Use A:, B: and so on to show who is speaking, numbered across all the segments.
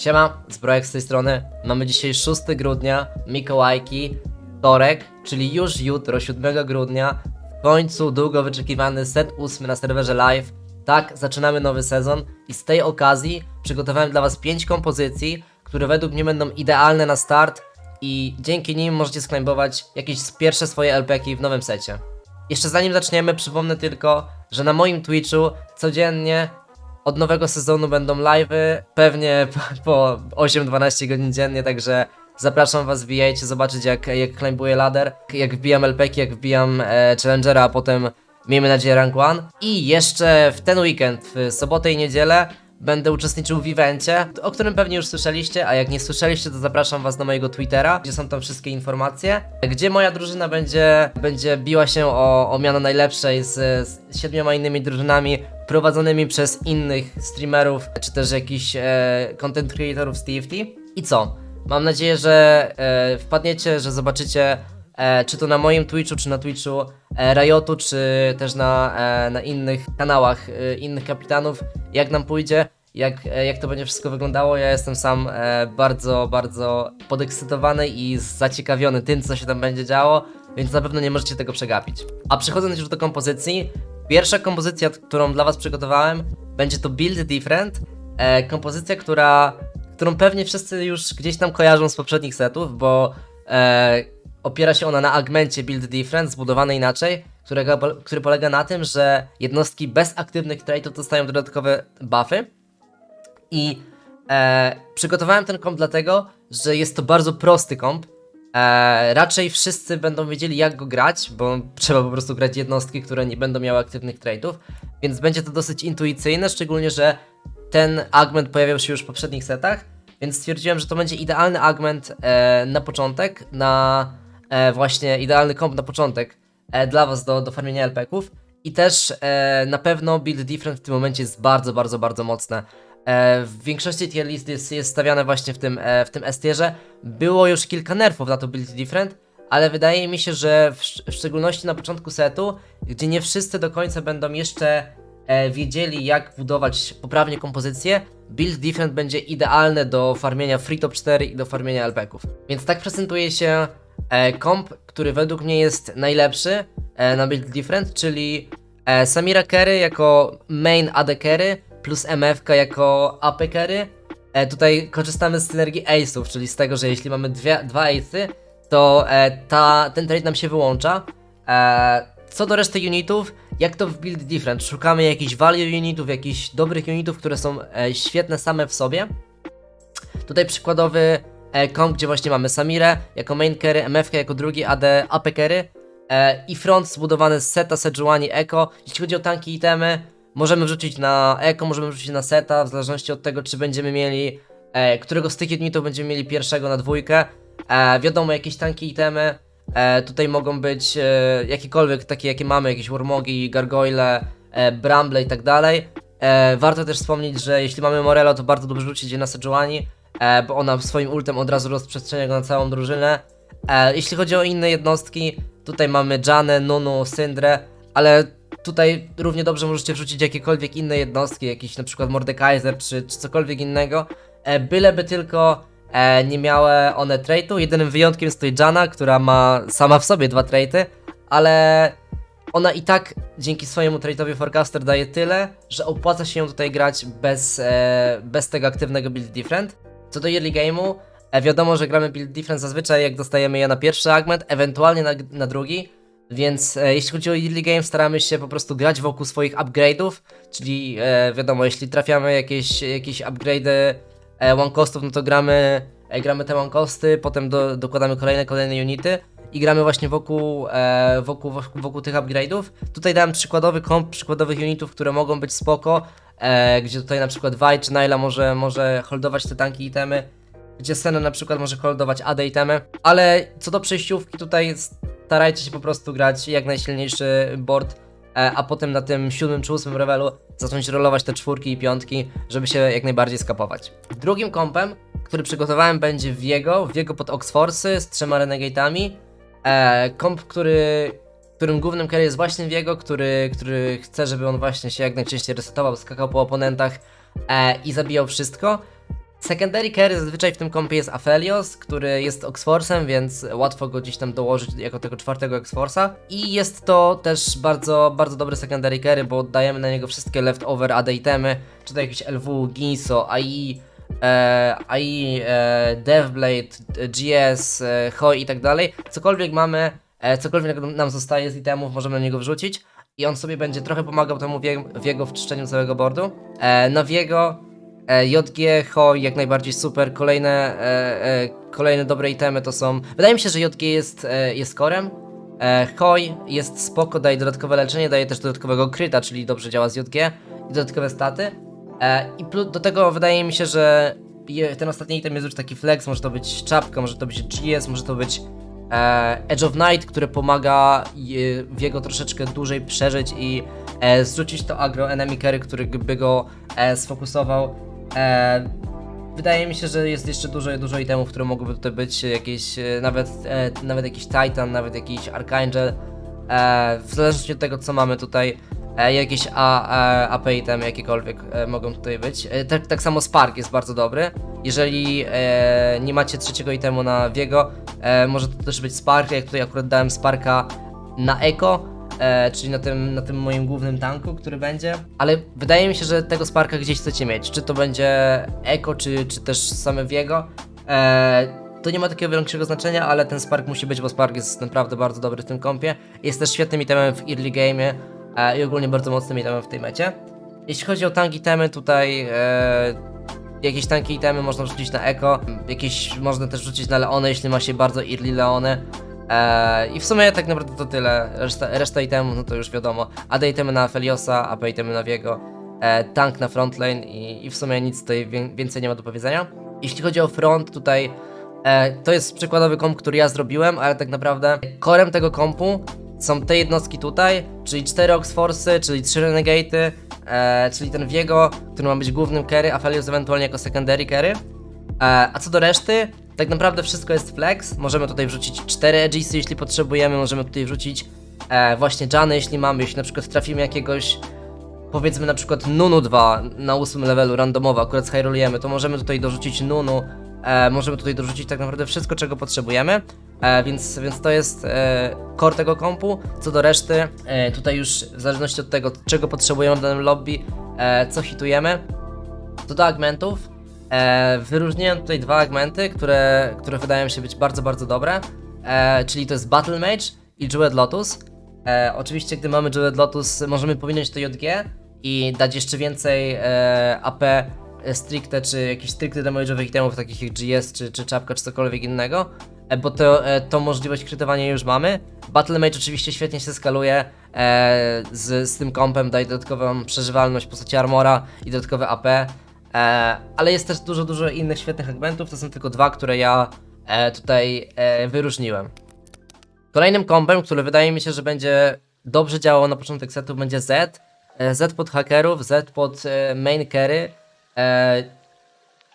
A: Siema, Zbrojek z tej strony. Mamy dzisiaj 6 grudnia, Mikołajki, wtorek, czyli już jutro, 7 grudnia. W końcu długo wyczekiwany set 8 na serwerze live. Tak, zaczynamy nowy sezon i z tej okazji przygotowałem dla Was 5 kompozycji, które według mnie będą idealne na start i dzięki nim możecie sklimbować jakieś pierwsze swoje LPki w nowym secie. Jeszcze zanim zaczniemy, przypomnę tylko, że na moim Twitchu codziennie od nowego sezonu będą live'y, pewnie po 8-12 godzin dziennie, także zapraszam was, wbijajcie, zobaczyć jak, jak climbuję ladder, jak wbijam LPki, jak wbijam e, Challengera, a potem miejmy nadzieję rank 1. I jeszcze w ten weekend, w sobotę i niedzielę będę uczestniczył w evencie, o którym pewnie już słyszeliście, a jak nie słyszeliście, to zapraszam was na mojego Twittera, gdzie są tam wszystkie informacje, gdzie moja drużyna będzie, będzie biła się o, o miano najlepszej z, z siedmioma innymi drużynami prowadzonymi przez innych streamerów, czy też jakichś e, content creatorów z TFT. I co? Mam nadzieję, że e, wpadniecie, że zobaczycie e, czy to na moim Twitchu, czy na Twitchu e, Riotu, czy też na, e, na innych kanałach innych kapitanów, jak nam pójdzie, jak, jak to będzie wszystko wyglądało. Ja jestem sam bardzo, bardzo podekscytowany i zaciekawiony tym, co się tam będzie działo, więc na pewno nie możecie tego przegapić. A przechodząc już do kompozycji, pierwsza kompozycja, którą dla Was przygotowałem, będzie to Build Different. Kompozycja, która, którą pewnie wszyscy już gdzieś tam kojarzą z poprzednich setów, bo opiera się ona na agmencie Build Different, zbudowany inaczej, którego, który polega na tym, że jednostki bez aktywnych traitów dostają dodatkowe buffy. I e, przygotowałem ten komp dlatego, że jest to bardzo prosty komp. E, raczej wszyscy będą wiedzieli, jak go grać, bo trzeba po prostu grać jednostki, które nie będą miały aktywnych traitów, więc będzie to dosyć intuicyjne, szczególnie, że ten augment pojawiał się już w poprzednich setach, więc stwierdziłem, że to będzie idealny augment e, na początek, na właśnie idealny komp na początek e, dla Was do, do farmienia LP-ków i też e, na pewno Build Different w tym momencie jest bardzo, bardzo, bardzo mocne. E, w większości tier list jest, jest stawiane właśnie w tym, e, w tym S-tierze. Było już kilka nerfów na to Build Different, ale wydaje mi się, że w, w szczególności na początku setu, gdzie nie wszyscy do końca będą jeszcze e, wiedzieli jak budować poprawnie kompozycję, Build Different będzie idealne do farmienia Free Top 4 i do farmienia LP-ków. Więc tak prezentuje się e, komp, który według mnie jest najlepszy e, na Build Different, czyli e, Samira Carry jako main AD Carry plus MFK jako AP Carry. E, tutaj korzystamy z synergii Ace'ów, czyli z tego, że jeśli mamy dwie, dwa Ace'y, to e, ta, ten trade nam się wyłącza. E, co do reszty unitów, jak to w Build Different? Szukamy jakichś value unitów, jakichś dobrych unitów, które są e, świetne same w sobie. Tutaj przykładowy e, gdzie właśnie mamy Samirę jako main carry, MFK jako drugi AD AP carry e, i front zbudowany z seta Sejuani Echo. Jeśli chodzi o tanki i itemy, możemy wrzucić na Echo, możemy wrzucić na seta, w zależności od tego, czy będziemy mieli, e, którego z tych unitów będziemy mieli pierwszego na dwójkę. E, wiadomo, jakieś tanki i itemy, e, tutaj mogą być e, jakiekolwiek takie, jakie mamy, jakieś Warmogi, Gargoyle, e, Bramble i tak dalej. E, warto też wspomnieć, że jeśli mamy Morello, to bardzo dobrze rzucić je na Sejuani, e, bo ona swoim ultem od razu rozprzestrzenia go na całą drużynę. E, jeśli chodzi o inne jednostki, tutaj mamy Janę, Nunu, Syndrę, ale tutaj równie dobrze możecie wrzucić jakiekolwiek inne jednostki, jakiś na przykład Mordekaiser czy, czy cokolwiek innego, e, byleby tylko e, nie miały one trade'u. Jedynym wyjątkiem tutaj Jana, która ma sama w sobie dwa trade'y, ale ona i tak dzięki swojemu trade'owi Forecaster daje tyle, że opłaca się ją tutaj grać bez, e, bez tego aktywnego build different. Co do early game'u, e, wiadomo, że gramy build different zazwyczaj jak dostajemy je na pierwszy augment, ewentualnie na, na drugi, więc e, jeśli chodzi o early game, staramy się po prostu grać wokół swoich upgrade'ów, czyli e, wiadomo, jeśli trafiamy jakieś, jakieś upgrade'y e, one costów, no to gramy, e, gramy te one costy, potem do, dokładamy kolejne, kolejne unity i gramy właśnie wokół, e, wokół, wokół, wokół tych upgrade'ów. Tutaj dałem przykładowy komp przykładowych unitów, które mogą być spoko, e, gdzie tutaj na przykład Vi czy Naila może, może holdować te tanki itemy, gdzie Sena na przykład może holdować AD itemy, ale co do przejściówki tutaj starajcie się po prostu grać jak najsilniejszy board, e, a potem na tym siódmym czy ósmym levelu zacząć rolować te czwórki i piątki, żeby się jak najbardziej skapować. Drugim kompem, który przygotowałem będzie Viego, Viego pod Oxforce'y z trzema Renegate'ami, e, komp, który, którym głównym carry jest właśnie Viego, który, który chce, żeby on właśnie się jak najczęściej resetował, skakał po oponentach e, i zabijał wszystko. Secondary carry zazwyczaj w tym kompie jest Aphelios, który jest Oxforce'em, więc łatwo go gdzieś tam dołożyć jako tego czwartego Oxforce'a. I jest to też bardzo, bardzo dobry secondary carry, bo dajemy na niego wszystkie leftover AD itemy, czy to jakieś LW, Ginso, AI, e, AI, e, Devblade, GS, e, Hoi i tak dalej. Cokolwiek mamy, e, cokolwiek nam zostaje z itemów, możemy na niego wrzucić. I on sobie będzie trochę pomagał temu wie- Wiego w czyszczeniu całego boardu. E, na Wiego E, JG, Hoi jak najbardziej super. Kolejne, e, e, kolejne dobre itemy to są. Wydaje mi się, że JG jest, e, jest korem. E, Hoi jest spoko, daje dodatkowe leczenie, daje też dodatkowego kryta, czyli dobrze działa z JG i dodatkowe staty. E, I do tego wydaje mi się, że ten ostatni item jest już taki flex, może to być czapka, może to być GS, może to być Edge of Night, które pomaga w jego troszeczkę dłużej przeżyć i e, zrzucić to agro enemy carry, który by go e, sfokusował. E, wydaje mi się, że jest jeszcze dużo, dużo itemów, które mogłyby tutaj być, jakieś, e, nawet, e, nawet jakiś Titan, nawet jakiś Archangel, e, w zależności od tego, co mamy tutaj, e, jakieś A, A, AP item, jakiekolwiek e, mogą tutaj być. E, tak, tak samo Spark jest bardzo dobry. Jeżeli e, nie macie trzeciego itemu na Wiego, e, może to też być Spark, jak tutaj akurat dałem Sparka na Eko, e, czyli na tym, na tym moim głównym tanku, który będzie. Ale wydaje mi się, że tego Sparka gdzieś chcecie mieć. Czy to będzie Eko, czy, czy też same Wiego. E, to nie ma takiego większego znaczenia, ale ten Spark musi być, bo Spark jest naprawdę bardzo dobry w tym kompie. Jest też świetnym itemem w early game e, i ogólnie bardzo mocnym itemem w tej mecie. Jeśli chodzi o tank itemy, tutaj e, jakieś tanki itemy można wrzucić na Eko, jakieś można też wrzucić na Leone, jeśli ma się bardzo early Leone. I w sumie tak naprawdę to tyle. Reszta, reszta itemów, no to już wiadomo. AD itemy na Feliosa, AP itemy na Viego, e, tank na frontlane i, i w sumie nic tutaj wię- więcej nie ma do powiedzenia. Jeśli chodzi o front, tutaj e, to jest przykładowy komp, który ja zrobiłem, ale tak naprawdę korem tego kompu są te jednostki tutaj, czyli 4 Oxforce'y, czyli 3 Renegate'y, e, czyli ten Viego, który ma być głównym carry, a Felios ewentualnie jako secondary carry. E, a co do reszty, tak naprawdę wszystko jest flex. Możemy tutaj wrzucić 4 Aegisy, jeśli potrzebujemy, możemy tutaj wrzucić e, właśnie Jany, jeśli mamy, jeśli na przykład trafimy jakiegoś powiedzmy na przykład Nunu 2 na 8 levelu randomowo, akurat zhyrolujemy, to możemy tutaj dorzucić Nunu, e, możemy tutaj dorzucić tak naprawdę wszystko, czego potrzebujemy, e, więc, więc to jest e, core tego kompu. Co do reszty, e, tutaj już w zależności od tego, czego potrzebujemy w danym lobby, co hitujemy. Co do augmentów, e, wyróżniłem tutaj dwa augmenty, które, które wydają się być bardzo, bardzo dobre, czyli to jest Battle Mage i Jeweled Lotus. Oczywiście, gdy mamy Jeweled Lotus, możemy powinąć to JG i dać jeszcze więcej AP stricte, czy jakichś stricte damage'owych itemów, takich jak GS, czy, czy czapka, czy cokolwiek innego, bo to, e, tą możliwość krytowania już mamy. Battle Mage oczywiście świetnie się skaluje e, z, z tym kompem, daje dodatkową przeżywalność w postaci armora i dodatkowe AP, e, ale jest też dużo, dużo innych świetnych augmentów, to są tylko dwa, które ja e, tutaj e, wyróżniłem. Kolejnym kompem, który wydaje mi się, że będzie dobrze działał na początek setu, będzie Z. E, Z pod hakerów, Z pod e, main carry. E,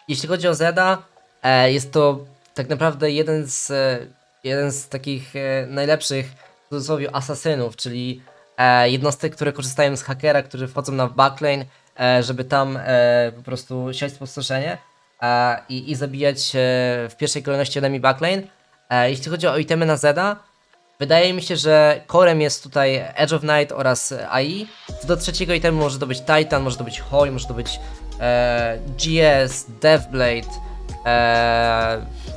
A: jeśli chodzi o Zeda, e, jest to tak naprawdę jeden z, e, jeden z takich e, najlepszych w cudzysłowie asasynów, czyli e, jednostek, które korzystają z hakera, którzy wchodzą na backlane, żeby tam po prostu siać spustoszenie i, i zabijać w pierwszej kolejności enemy backlane. Jeśli chodzi o itemy na Zeda, Wydaje mi się, że corem jest tutaj Edge of Night oraz AI. Do trzeciego itemu może to być Titan, może to być Hoi, może to być GS, Deathblade,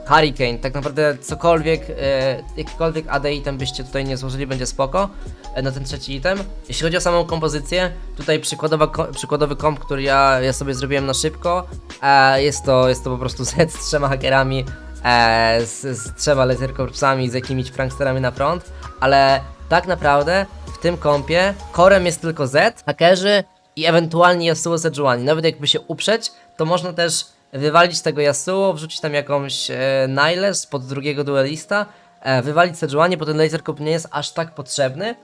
A: Hurricane. Tak naprawdę cokolwiek, e, jakikolwiek AD item byście tutaj nie złożyli, będzie spoko e, na ten trzeci item. Jeśli chodzi o samą kompozycję, tutaj przykładowa, ko, przykładowy komp, który ja, ja sobie zrobiłem na szybko, e, jest, to, jest to po prostu set z trzema hakerami, e, z, z trzema laser corpsami, z jakimiś pranksterami na front, ale tak naprawdę w tym kompie korem jest tylko Z, hakerzy i ewentualnie Yasuo Sejuani. Nawet jakby się uprzeć, to można też wywalić tego Yasuo, wrzucić tam jakąś e, Nile pod drugiego duelista, e, wywalić Sejuani, bo ten laser corp nie jest aż tak potrzebny.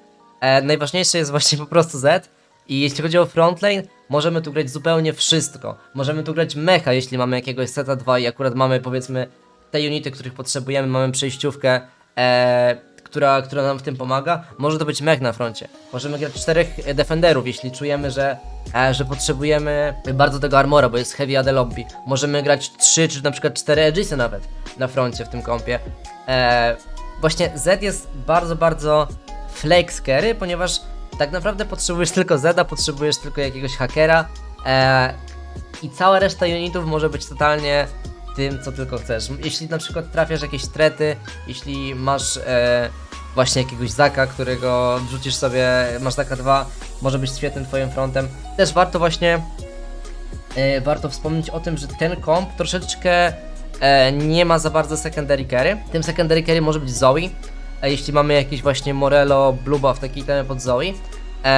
A: E, najważniejsze jest właśnie po prostu Z. I jeśli chodzi o frontlane, możemy tu grać zupełnie wszystko. Możemy tu grać mecha, jeśli mamy jakiegoś seta 2 i akurat mamy powiedzmy te unity, których potrzebujemy, mamy przejściówkę, e, która, która nam w tym pomaga. Może to być mech na froncie. Możemy grać czterech e, defenderów, jeśli czujemy, że, e, że potrzebujemy bardzo tego armora, bo jest heavy AD lobby. Możemy grać trzy czy na przykład cztery edgesy nawet na froncie w tym kompie. E, właśnie Z jest bardzo, bardzo flex carry, ponieważ tak naprawdę potrzebujesz tylko Zeda, potrzebujesz tylko jakiegoś hakera e, i cała reszta unitów może być totalnie tym, co tylko chcesz. Jeśli na przykład trafiasz jakieś strety, jeśli masz e, właśnie jakiegoś Zaka, którego wrzucisz sobie, masz Zaka 2, może być świetnym twoim frontem. Też warto właśnie e, warto wspomnieć o tym, że ten komp troszeczkę e, nie ma za bardzo secondary carry. Tym secondary carry może być Zoe, e, jeśli mamy jakiś właśnie Morello, Blue Buff, taki itemy pod Zoe.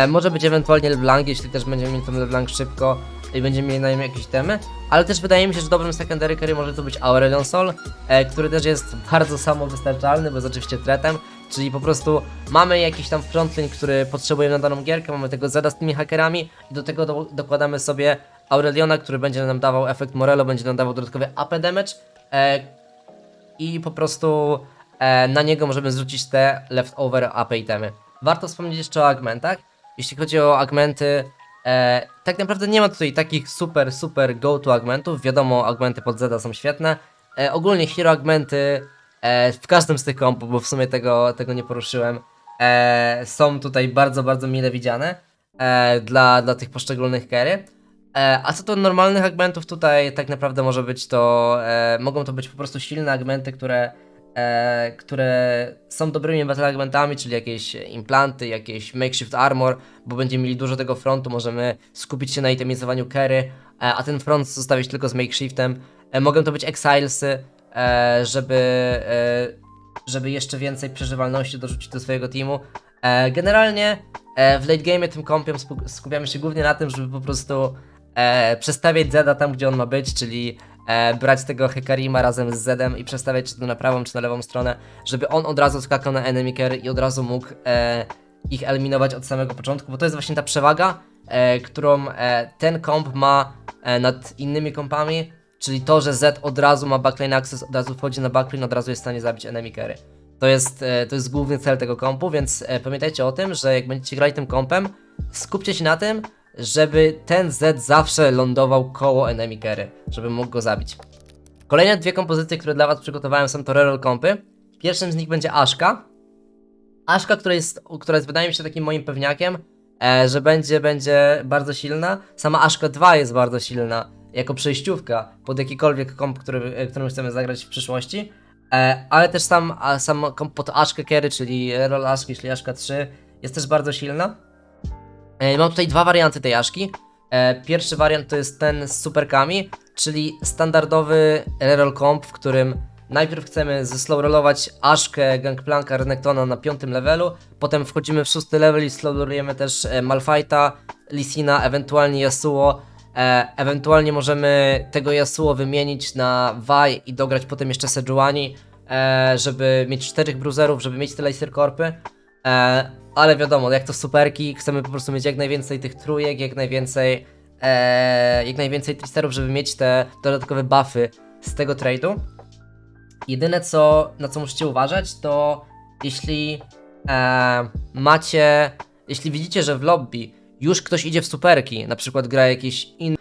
A: Może być ewentualnie LeBlanc, jeśli też będziemy mieli ten LeBlanc szybko i będziemy mieli na nim jakieś temy. Ale też wydaje mi się, że dobrym secondary carry może to być Aurelion Sol, który też jest bardzo samowystarczalny, bo jest oczywiście tretem. Czyli po prostu mamy jakiś tam frontlink, który potrzebujemy na daną gierkę, mamy tego Zeda z tymi hakerami i do tego do, dokładamy sobie Aureliona, który będzie nam dawał efekt Morello, będzie nam dawał dodatkowy AP damage e, i po prostu e, na niego możemy zrzucić te leftover AP itemy. Warto wspomnieć jeszcze o augmentach. Jeśli chodzi o augmenty, e, tak naprawdę nie ma tutaj takich super, super go-to augmentów. Wiadomo, augmenty pod Zeda są świetne. E, ogólnie hero augmenty e, w każdym z tych kompów, bo w sumie tego, tego nie poruszyłem, e, są tutaj bardzo, bardzo mile widziane e, dla, dla tych poszczególnych carry. E, a co do normalnych augmentów, tutaj tak naprawdę może być to, e, mogą to być po prostu silne augmenty, które, e, które są dobrymi battle augmentami, czyli jakieś implanty, jakieś makeshift armor, bo będziemy mieli dużo tego frontu, możemy skupić się na itemizowaniu carry, e, a ten front zostawić tylko z makeshiftem. E, mogą to być exilesy, żeby, e, żeby jeszcze więcej przeżywalności dorzucić do swojego teamu. E, generalnie e, w late game tym kompiem spu- skupiamy się głównie na tym, żeby po prostu e, przestawiać Zeda tam, gdzie on ma być, czyli e, brać tego Hekarima razem z Zedem i przestawiać czy to na prawą, czy na lewą stronę, żeby on od razu skakał na enemy carry i od razu mógł e, ich eliminować od samego początku, bo to jest właśnie ta przewaga, e, którą e, ten komp ma e, nad innymi kompami, czyli to, że Z od razu ma backline access, od razu wchodzi na backline, od razu jest w stanie zabić enemy carry. To jest, e, to jest główny cel tego kompu, więc e, pamiętajcie o tym, że jak będziecie grali tym kompem, skupcie się na tym, żeby ten Z zawsze lądował koło enemy carry, żeby mógł go zabić. Kolejne dwie kompozycje, które dla Was przygotowałem są to reroll kompy. Pierwszym z nich będzie Ashka. Ashka, która jest, która jest wydaje mi się takim moim pewniakiem, e, że będzie, będzie bardzo silna. Sama Ashka 2 jest bardzo silna jako przejściówka pod jakikolwiek komp, który, e, którym chcemy zagrać w przyszłości. E, ale też sam, sam komp pod Ashkę Carry, czyli reroll Ashki, czyli Ashka 3 jest też bardzo silna. E, Mam tutaj dwa warianty tej Aszki. E, Pierwszy wariant to jest ten z superkami, czyli standardowy reroll comp, w którym najpierw chcemy zeslow-rollować Aszkę, Gangplanka, Renektona na piątym levelu, potem wchodzimy w szósty level i slow-rollujemy też Malfighta, Lisina, ewentualnie Yasuo. E, ewentualnie możemy tego Yasuo wymienić na Vi i dograć potem jeszcze Sejuani, e, żeby mieć czterech bruiserów, żeby mieć te laser korpy. E, ale wiadomo, jak to superki, chcemy po prostu mieć jak najwięcej tych trójek, jak najwięcej, jak najwięcej tristerów, żeby mieć te dodatkowe buffy z tego trade'u. Jedyne co, na co musicie uważać, to jeśli macie, jeśli widzicie, że w lobby już ktoś idzie w superki, na przykład gra jakiś in,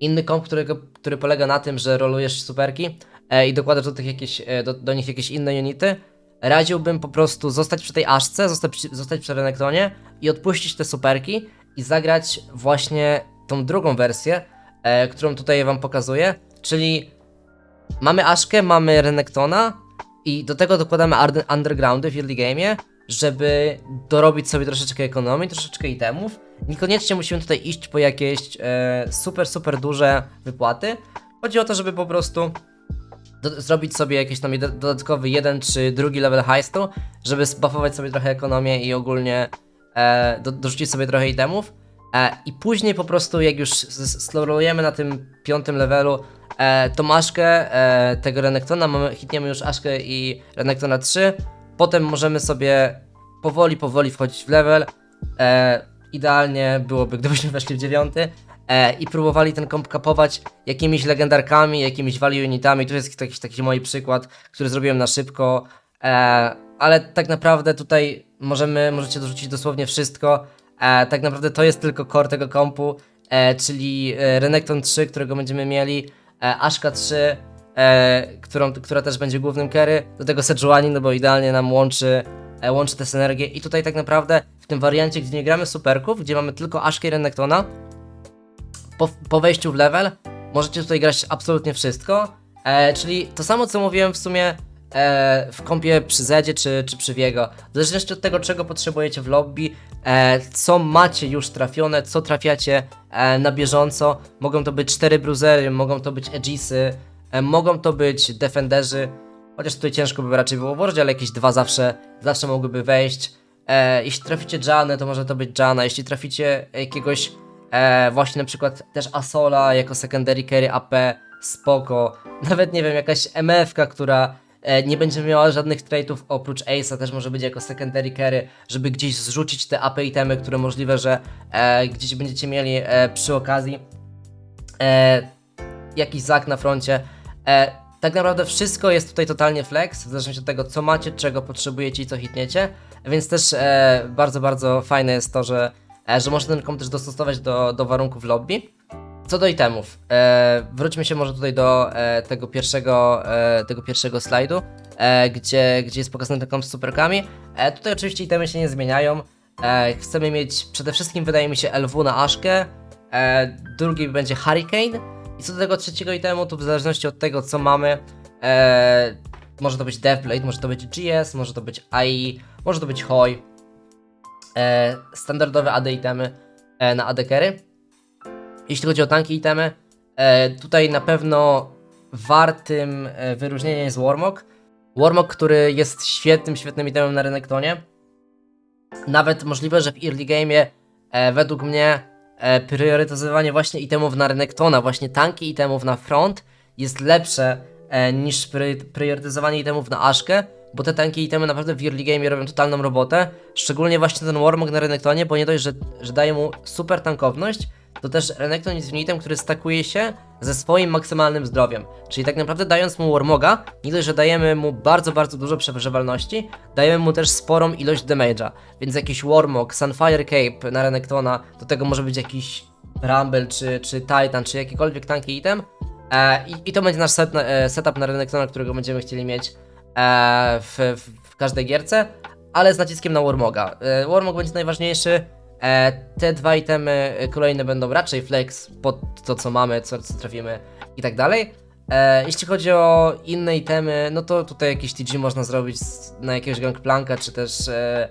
A: inny komp, który polega na tym, że rolujesz superki e, i dokładasz do, tych jakieś, e, do, do nich jakieś inne unity, radziłbym po prostu zostać przy tej aszce, zostać, zostać przy Renektonie i odpuścić te superki i zagrać właśnie tą drugą wersję, e, którą tutaj wam pokazuję, czyli mamy aszkę, mamy Renektona i do tego dokładamy undergroundy w early game'ie, żeby dorobić sobie troszeczkę ekonomii, troszeczkę itemów. Niekoniecznie musimy tutaj iść po jakieś e, super, super duże wypłaty. Chodzi o to, żeby po prostu do, zrobić sobie jakiś tam dodatkowy jeden czy drugi level heistu, żeby zbuffować sobie trochę ekonomię i ogólnie e, do, dorzucić sobie trochę itemów. E, I później po prostu jak już slowrolujemy na tym piątym levelu e, tą e, tego Renektona, mamy, hitniemy już Aszkę i Renektona 3, potem możemy sobie powoli, powoli wchodzić w level. E, idealnie byłoby, gdybyśmy weszli w dziewiąty e, i próbowali ten komp kapować jakimiś legendarkami, jakimiś value unitami. Tu jest jakiś taki mój przykład, który zrobiłem na szybko. E, ale tak naprawdę tutaj możemy, możecie dorzucić dosłownie wszystko. E, tak naprawdę to jest tylko core tego kompu, e, czyli e, Renekton 3, którego będziemy mieli, e, Ashka 3, e, którą, która też będzie głównym carry, do tego Sejuani, no bo idealnie nam łączy, łączy te synergie i tutaj tak naprawdę w tym wariancie, gdzie nie gramy superków, gdzie mamy tylko Ashkę i Renektona, po, po wejściu w level możecie tutaj grać absolutnie wszystko, e, czyli to samo co mówiłem w sumie e, w kompie przy Zedzie czy, czy przy Viego. W zależności od tego, czego potrzebujecie w lobby, e, co macie już trafione, co trafiacie e, na bieżąco. Mogą to być 4 bruzery, mogą to być Aegisy, e, mogą to być Defenderzy, chociaż tutaj ciężko by raczej było włożyć, ale jakieś dwa zawsze, zawsze mogłyby wejść. E, jeśli traficie Janę, to może to być Jana, jeśli traficie jakiegoś e, właśnie na przykład też Asola jako secondary carry AP, spoko. Nawet nie wiem, jakaś MF-ka, która e, nie będzie miała żadnych traitów oprócz Ace'a, też może być jako secondary carry, żeby gdzieś zrzucić te AP itemy, które możliwe, że e, gdzieś będziecie mieli e, przy okazji. E, jakiś zak na froncie. E, tak naprawdę wszystko jest tutaj totalnie flex, w zależności od tego, co macie, czego potrzebujecie i co hitniecie. Więc też e, bardzo, bardzo fajne jest to, że, e, że można ten komp też dostosować do, do warunków lobby. Co do itemów, e, wróćmy się może tutaj do e, tego pierwszego, e, tego pierwszego slajdu, e, gdzie, gdzie jest pokazany ten komp z superkami. E, tutaj oczywiście itemy się nie zmieniają. E, chcemy mieć przede wszystkim, wydaje mi się, LW na Ashkę, e, drugi będzie Hurricane. I co do tego trzeciego itemu, to w zależności od tego, co mamy, e, może to być Deathblade, może to być GS, może to być AI, może to być Hoi. E, standardowe AD itemy e, na AD carry. Jeśli chodzi o tanki itemy, e, tutaj na pewno wartym e, wyróżnieniem jest Warmog. Warmog, który jest świetnym, świetnym itemem na Renektonie. Nawet możliwe, że w early game'ie e, według mnie e, priorytetyzowanie właśnie itemów na Renektona, właśnie tanki itemów na front jest lepsze e, niż pry, priorytetyzowanie itemów na Ashkę, bo te tanki itemy naprawdę w early game robią totalną robotę, szczególnie właśnie ten Warmog na Renektonie, bo nie dość, że, że daje mu super tankowność, to też Renekton jest unitem, który stakuje się ze swoim maksymalnym zdrowiem. Czyli tak naprawdę dając mu Warmoga, nie dość, że dajemy mu bardzo, bardzo dużo przeżywalności, dajemy mu też sporą ilość damage'a. Więc jakiś Warmog, Sunfire Cape na Renektona, do tego może być jakiś Rumble, czy, czy Titan, czy jakikolwiek tanki item. E, i, I to będzie nasz set, e, setup na Renektona, którego będziemy chcieli mieć e, w, w, w każdej gierce, ale z naciskiem na Warmoga. E, Warmog będzie najważniejszy, te dwa itemy e, kolejne będą raczej flex pod to, co mamy, co, co trafimy i tak dalej. E, jeśli chodzi o inne itemy, no to tutaj jakiś TG można zrobić na jakiegoś gangplanka, czy też e,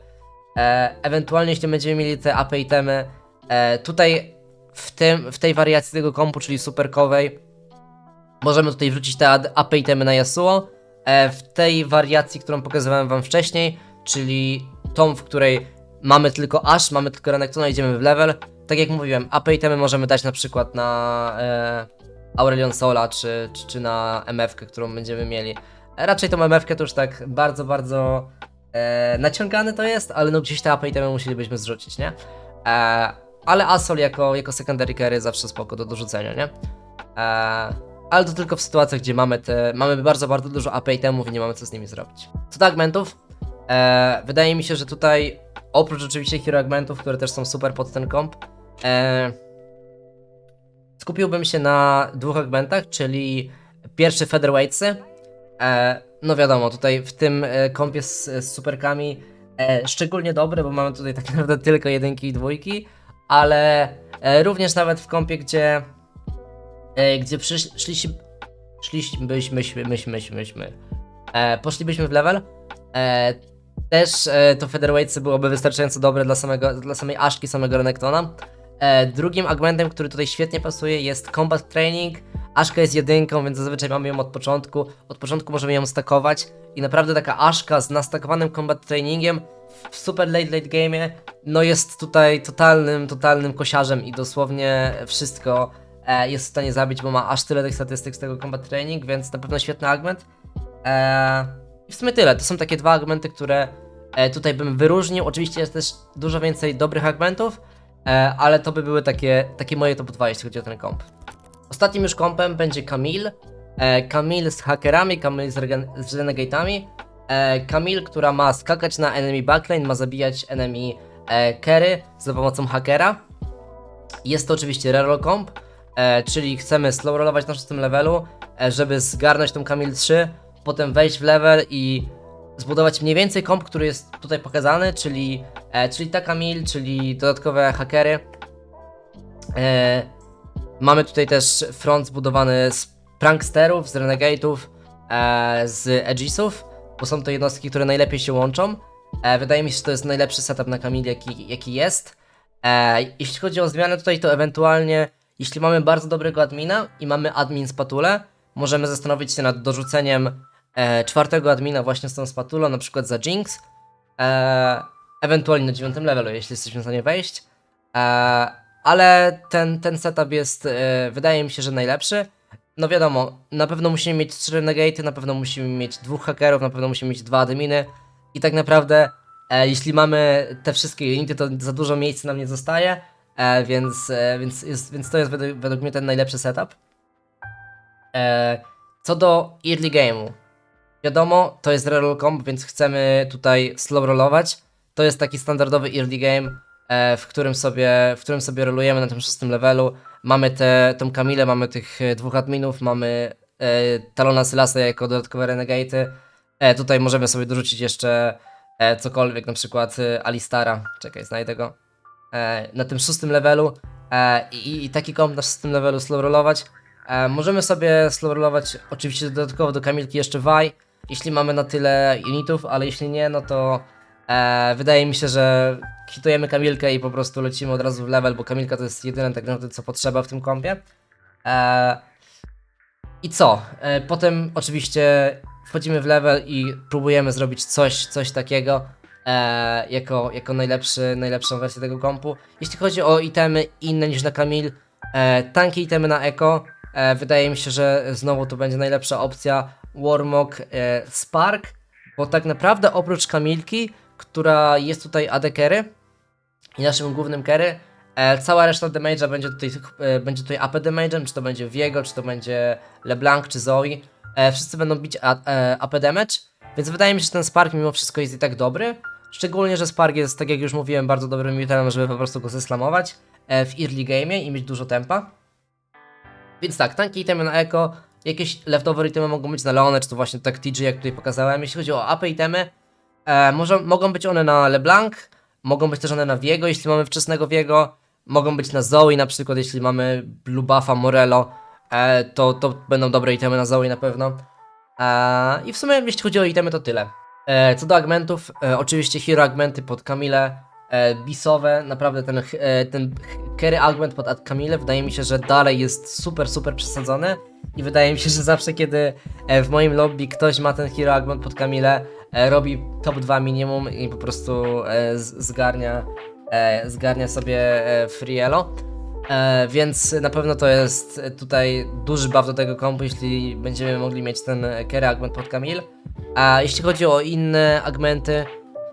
A: e, ewentualnie jeśli będziemy mieli te AP itemy, e, tutaj w, tym, w tej wariacji tego kompu, czyli superkowej, możemy tutaj wrzucić te AP itemy na Yasuo. E, w tej wariacji, którą pokazywałem wam wcześniej, czyli tą, w której mamy tylko Ash, mamy tylko Renektona, idziemy w level. Tak jak mówiłem, AP itemy możemy dać na przykład na e, Aurelion Sola, czy, czy, czy na MF, którą będziemy mieli. E, raczej tą MF to już tak bardzo, bardzo e, naciągane to jest, ale no gdzieś te AP itemy musielibyśmy zrzucić, nie? E, ale Asol jako, jako secondary carry zawsze spoko do dorzucenia, nie? E, ale to tylko w sytuacjach, gdzie mamy te, mamy bardzo, bardzo dużo AP itemów i nie mamy co z nimi zrobić. Co do augmentów, e, wydaje mi się, że tutaj oprócz oczywiście hero które też są super pod ten komp, e, skupiłbym się na dwóch augmentach, czyli pierwszy featherweightsy. E, no wiadomo, tutaj w tym e, kompie z, z superkami e, szczególnie dobre, bo mamy tutaj tak naprawdę tylko jedynki i dwójki, ale e, również nawet w kompie, gdzie e, gdzie przysz, szliśmy, szliśmy, myśmy, myśmy, myśmy, myśmy, e, poszlibyśmy w level, e, też e, to featherweightsy byłoby wystarczająco dobre dla, samego, dla samej Ashki, samego Renektona. E, drugim augmentem, który tutaj świetnie pasuje jest Combat Training. Ashka jest jedynką, więc zazwyczaj mamy ją od początku. Od początku możemy ją stakować i naprawdę taka Ashka z nastakowanym Combat Trainingiem w super late late game'ie, no jest tutaj totalnym, totalnym kosiarzem i dosłownie wszystko e, jest w stanie zabić, bo ma aż tyle tych statystyk z tego Combat Training, więc na pewno świetny augment. E, I w sumie tyle. To są takie dwa augmenty, które tutaj bym wyróżnił. Oczywiście jest też dużo więcej dobrych augmentów, e, ale to by były takie, takie moje top 2, jeśli chodzi o ten komp. Ostatnim już kompem będzie Camille. E, Camille z hakerami, Camille z, regen- z. E, Camille, która ma skakać na enemy backlane, ma zabijać enemy e, carry za pomocą hakera. Jest to oczywiście reroll comp, e, czyli chcemy slow rollować na szóstym levelu, e, żeby zgarnąć tą Camille 3, potem wejść w level i zbudować mniej więcej komp, który jest tutaj pokazany, czyli, e, czyli ta Camille, czyli dodatkowe hakery. E, mamy tutaj też front zbudowany z pranksterów, z renegate'ów, e, z edgisów, bo są to jednostki, które najlepiej się łączą. E, wydaje mi się, że to jest najlepszy setup na Camille, jaki, jaki jest. E, jeśli chodzi o zmianę tutaj, to ewentualnie, jeśli mamy bardzo dobrego admina i mamy admin spatulę, możemy zastanowić się nad dorzuceniem e, czwartego admina właśnie z tą spatulą, na przykład za Jinx, e, ewentualnie na dziewiątym levelu, jeśli jesteśmy w stanie wejść. E, ale ten, ten setup jest, e, wydaje mi się, że najlepszy. No wiadomo, na pewno musimy mieć trzy renegaty, na pewno musimy mieć dwóch hakerów, na pewno musimy mieć dwa adminy i tak naprawdę e, jeśli mamy te wszystkie unity, to za dużo miejsca nam nie zostaje, e, więc, e, więc, jest, więc to jest według, według mnie ten najlepszy setup. E, co do early game'u, wiadomo, to jest reroll comp, więc chcemy tutaj slow rollować. To jest taki standardowy early game, e, w którym sobie, w którym sobie rolujemy na tym szóstym levelu. Mamy te, tą Kamilę, mamy tych e, dwóch adminów, mamy e, Talona Sylasa jako dodatkowe renegaty. E, tutaj możemy sobie dorzucić jeszcze e, cokolwiek, na przykład e, Alistara. Czekaj, znajdę go. E, na tym szóstym levelu e, i, i taki komp na szóstym levelu slow rollować. E, możemy sobie slow rollować oczywiście dodatkowo do Kamilki jeszcze Vi, jeśli mamy na tyle unitów, ale jeśli nie, no to e, wydaje mi się, że hitujemy Kamilkę i po prostu lecimy od razu w level, bo Kamilka to jest jedyne tak naprawdę co potrzeba w tym kompie. E, I co? E, potem oczywiście wchodzimy w level i próbujemy zrobić coś, coś takiego e, jako, jako najlepszy, najlepszą wersję tego kompu. Jeśli chodzi o itemy inne niż na Kamil, e, tanki itemy na Eko, e, wydaje mi się, że znowu to będzie najlepsza opcja. Warmog e, Spark, bo tak naprawdę oprócz Kamilki, która jest tutaj AD carry i naszym głównym carry, e, cała reszta damage'a będzie tutaj, e, będzie tutaj AP damage'em, czy to będzie Viego, czy to będzie LeBlanc, czy Zoe. E, wszyscy będą bić a, e, AP damage, więc wydaje mi się, że ten Spark mimo wszystko jest i tak dobry. Szczególnie, że Spark jest, tak jak już mówiłem, bardzo dobrym itemem, żeby po prostu go zeslamować e, w early game i mieć dużo tempa. Więc tak, tanki itemy na Eco, jakieś leftover itemy mogą być na Leone, czy to właśnie tak TG, jak tutaj pokazałem. Jeśli chodzi o AP itemy, e, może, mogą być one na LeBlanc, mogą być też one na Viego, jeśli mamy wczesnego Viego, mogą być na Zoe, na przykład jeśli mamy Blue Buffa, Morello, e, to, to będą dobre itemy na Zoe na pewno. E, I w sumie jeśli chodzi o itemy to tyle. E, co do augmentów, e, oczywiście hero augmenty pod Kamilę, e, bisowe, naprawdę ten, e, ten carry augment pod Kamilę wydaje mi się, że dalej jest super, super przesadzony i wydaje mi się, że zawsze kiedy e, w moim lobby ktoś ma ten hero augment pod Kamilę, e, robi top 2 minimum i po prostu e, zgarnia, e, zgarnia sobie free więc na pewno to jest tutaj duży buff do tego kompu, jeśli będziemy mogli mieć ten carry augment pod Kamil. A jeśli chodzi o inne augmenty,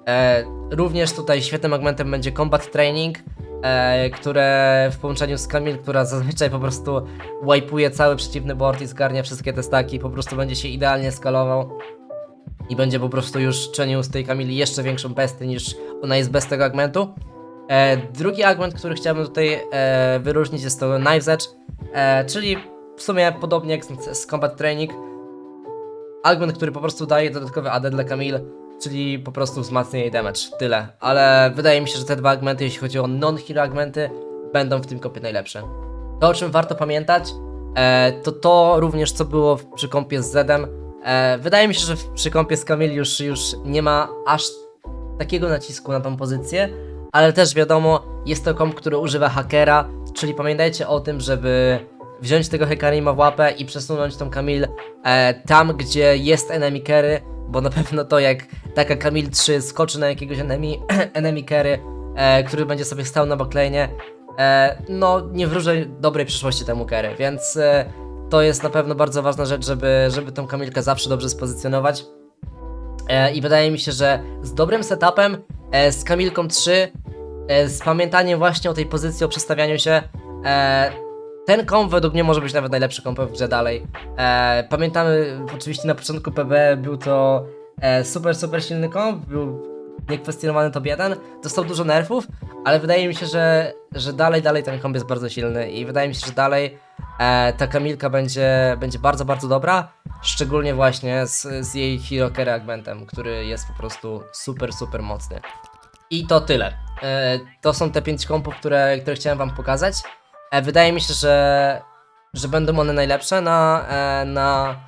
A: e, również tutaj świetnym augmentem będzie Combat Training, e, które w połączeniu z Kamil, która zazwyczaj po prostu wipeuje cały przeciwny board i zgarnia wszystkie te staki, po prostu będzie się idealnie skalował i będzie po prostu już czynił z tej Kamili jeszcze większą bestię niż ona jest bez tego augmentu. E, drugi augment, który chciałbym tutaj e, wyróżnić jest to Knives Edge, e, czyli w sumie podobnie jak z, z Combat Training, augment, który po prostu daje dodatkowy AD dla Camille, czyli po prostu wzmacnia jej damage, tyle. Ale wydaje mi się, że te dwa augmenty, jeśli chodzi o non-hero augmenty, będą w tym kopie najlepsze. To, o czym warto pamiętać, e, to to również, co było przy kompie z Zedem. E, wydaje mi się, że przy kompie z Camille już, już nie ma aż takiego nacisku na tą pozycję, ale też wiadomo, jest to komp, który używa hakera, czyli pamiętajcie o tym, żeby wziąć tego Hekarima w łapę i przesunąć tą Kamil e, tam, gdzie jest enemy carry, bo na pewno to jak taka Kamil 3 skoczy na jakiegoś enemy, enemy carry, e, który będzie sobie stał na backlane, e, no nie wróżę dobrej przyszłości temu carry, więc e, to jest na pewno bardzo ważna rzecz, żeby, żeby tą Kamilkę zawsze dobrze spozycjonować. E, I wydaje mi się, że z dobrym setupem, e, z Kamilką 3, e, z pamiętaniem właśnie o tej pozycji, o przestawianiu się, e, ten komp według mnie może być nawet najlepszy komp w grze dalej. E, pamiętamy, oczywiście na początku PB był to e, super, super silny komp, był niekwestionowany top 1, dostał dużo nerfów, ale wydaje mi się, że, że dalej, dalej ten komp jest bardzo silny i wydaje mi się, że dalej e, ta Kamilka będzie, będzie bardzo, bardzo dobra, szczególnie właśnie z, z jej Hero Carry Augmentem, który jest po prostu super, super mocny. I to tyle. E, to są te 5 kompów, które, które chciałem wam pokazać. E, wydaje mi się, że, że będą one najlepsze na, e, na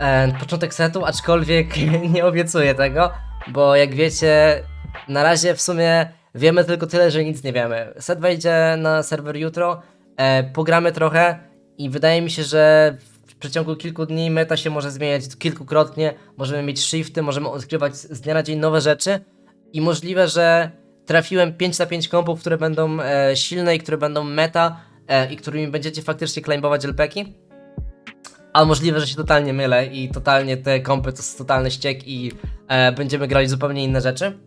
A: e, początek setu, aczkolwiek nie obiecuję tego, bo jak wiecie, na razie w sumie wiemy tylko tyle, że nic nie wiemy. Set wejdzie na serwer jutro, e, pogramy trochę i wydaje mi się, że w przeciągu kilku dni meta się może zmieniać kilkukrotnie, możemy mieć shifty, możemy odkrywać z dnia na dzień nowe rzeczy i możliwe, że trafiłem 5 na 5 kompów, które będą e, silne i które będą meta e, i którymi będziecie faktycznie claimować LPki. A możliwe, że się totalnie mylę i totalnie te kompy to jest totalny ściek i e, będziemy grali zupełnie inne rzeczy.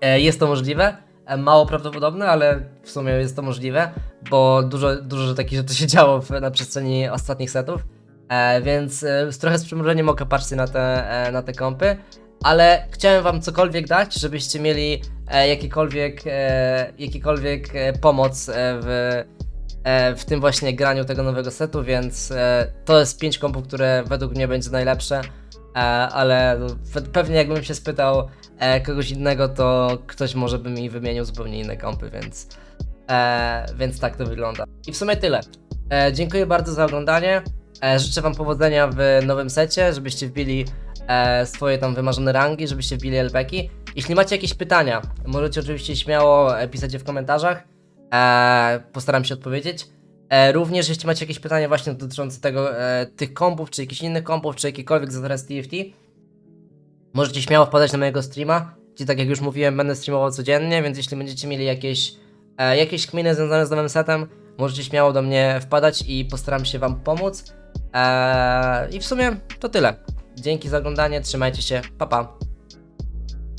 A: E, jest to możliwe, e, mało prawdopodobne, ale w sumie jest to możliwe, bo dużo, dużo takich rzeczy się działo w, na przestrzeni ostatnich setów. E, więc e, trochę z przymrużeniem oka patrzcie na te, e, na te kompy. Ale chciałem wam cokolwiek dać, żebyście mieli e, jakikolwiek, e, e, pomoc e, w, e, w tym właśnie graniu tego nowego setu, więc e, to jest 5 kompów, które według mnie będzie najlepsze. E, ale no, pe- pewnie jakbym się spytał e, kogoś innego, to ktoś może by mi wymienił zupełnie inne kompy, więc, e, więc tak to wygląda. I w sumie tyle. E, dziękuję bardzo za oglądanie. E, życzę Wam powodzenia w nowym secie, żebyście wbili e, swoje tam wymarzone rangi, żebyście wbili LPki. Jeśli macie jakieś pytania, możecie oczywiście śmiało e, pisać je w komentarzach. E, postaram się odpowiedzieć. E, również jeśli macie jakieś pytania właśnie dotyczące tego, e, tych kompów, czy jakichś innych kompów, czy jakikolwiek z TFT, możecie śmiało wpadać na mojego streama, gdzie tak jak już mówiłem, będę streamował codziennie, więc jeśli będziecie mieli jakieś, e, jakieś kminy związane z nowym setem, możecie śmiało do mnie wpadać i postaram się wam pomóc. E, I w sumie to tyle. Dzięki za oglądanie, trzymajcie się, pa pa.